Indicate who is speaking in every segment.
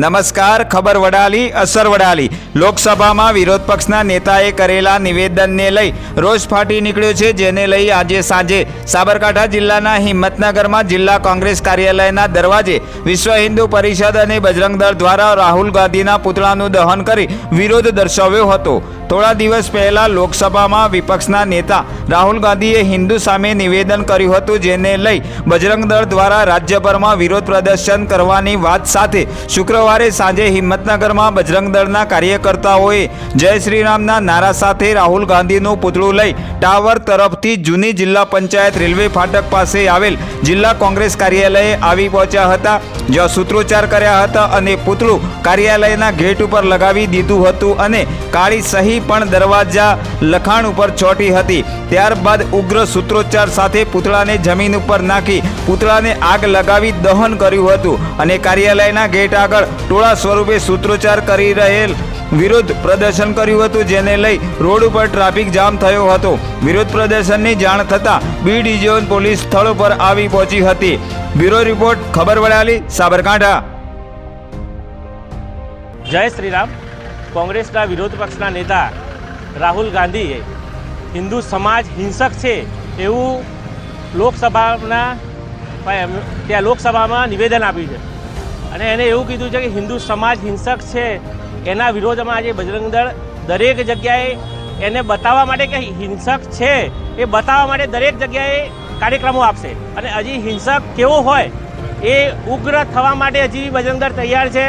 Speaker 1: નમસ્કાર, ખબર વડાલી, અસર વડાલી. લોકસભામાં વિરોધ પક્ષના નેતાએ કરેલા નિવેદનને લઈ રોષ ફાટી નીકળ્યો છે, જેને લઈ આજે સાંજે સાબરકાંઠા જિલ્લાના હિંમતનગરમાં જિલ્લા કોંગ્રેસ કાર્યાલયના દરવાજે વિશ્વ હિન્દુ પરિષદ અને બજરંગ દળ દ્વારા રાહુલ ગાંધીના પુતળાનું દહન કરી વિરોધ દર્શાવ્યો હતો. થોડા દિવસ પહેલા લોકસભામાં વિપક્ષના નેતા રાહુલ ગાંધીએ હિન્દુ સામે નિવેદન કર્યું હતું, જેને લઈ બજરંગ દળ દ્વારા રાજ્યભરમાં વિરોધ પ્રદર્શન કરવાની વાત સાથે શુક્રવારે સાંજે હિંમતનગરમાં બજરંગ દળના કાર્યકર્તાઓએ જય શ્રીરામના નારા સાથે રાહુલ ગાંધીનું પુતળું લઈ ટાવર તરફથી જૂની જિલ્લા પંચાયત રેલવે ફાટક પાસે આવેલ જિલ્લા કોંગ્રેસ કાર્યાલયે આવી પહોંચ્યા હતા, જ્યાં સૂત્રોચ્ચાર કર્યા હતા અને પુતળું કાર્યાલયના ગેટ ઉપર લગાવી દીધું હતું અને કાળી સહી પણ દરવાજા લખાણ ઉપર ચોંટી હતી. ત્યારબાદ ઉગ્ર સૂત્રોચ્ચાર સાથે પૂતળાને જમીન ઉપર નાખી પૂતળાને આગ લગાવી દહન કર્યું હતું અને કાર્યાલયના ગેટ આગળ ટોળા સ્વરૂપે સૂત્રોચ્ચાર કરી રહેલ વિરોધ પ્રદર્શન કર્યું હતું, જેને લઈ રોડ ઉપર ટ્રાફિક જામ થયો હતો. વિરોધ પ્રદર્શનની જાણ થતાં બી ડિવિઝન પોલીસ સ્થળ પર આવી પહોંચી હતી. બ્યુરો રિપોર્ટ, ખબર વડાલી, સાબરકાંઠા.
Speaker 2: જય શ્રીરામ કોંગ્રેસના વિરોધ પક્ષના નેતા રાહુલ ગાંધીએ હિન્દુ સમાજ હિંસક છે એવું લોકસભાના ત્યાં લોકસભામાં નિવેદન આપ્યું છે. અને એને એવું કીધું છે કે હિન્દુ સમાજ હિંસક છે, એના વિરોધમાં આજે બજરંગ દળ દરેક જગ્યાએ એને બતાવવા માટે કે હિંસક છે, એ બતાવવા માટે દરેક જગ્યાએ કાર્યક્રમો આપશે. અને હજી હિંસક કેવો હોય એ ઉગ્ર થવા માટે હજી બજરંગ દળ તૈયાર છે.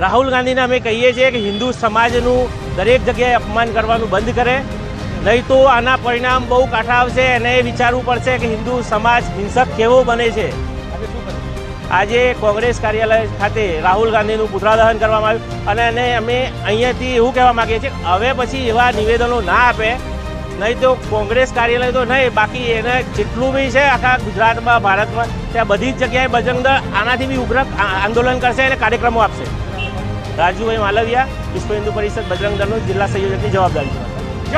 Speaker 2: રાહુલ ગાંધીને અમે કહીએ છીએ કે હિન્દુ સમાજનું દરેક જગ્યાએ અપમાન કરવાનું બંધ કરે. નહીં તો આના પરિણામ બહુ કાઠા આવશે. એને એ વિચારવું પડશે કે હિન્દુ સમાજ હિંસક કેવો બને છે. આજે કોંગ્રેસ કાર્યાલય ખાતે રાહુલ ગાંધીનું પુતળા દહન કરવામાં આવ્યું અને એને અમે અહીંયાથી એવું કહેવા માગીએ છીએ હવે પછી એવા નિવેદનો ના આપે. નહીં તો કોંગ્રેસ કાર્યાલય તો નહીં બાકી એને જેટલું બી છે આખા ગુજરાતમાં ભારતમાં ત્યાં બધી જ જગ્યાએ બજરંગ દળ આનાથી બી ઉગ્ર આંદોલન કરશે અને કાર્યક્રમો આપશે. રાજુભાઈ માલવિયા વિશ્વ હિન્દુ પરિષદ બજરંગ દળનું જિલ્લા સંયોજકની જવાબદારી છે.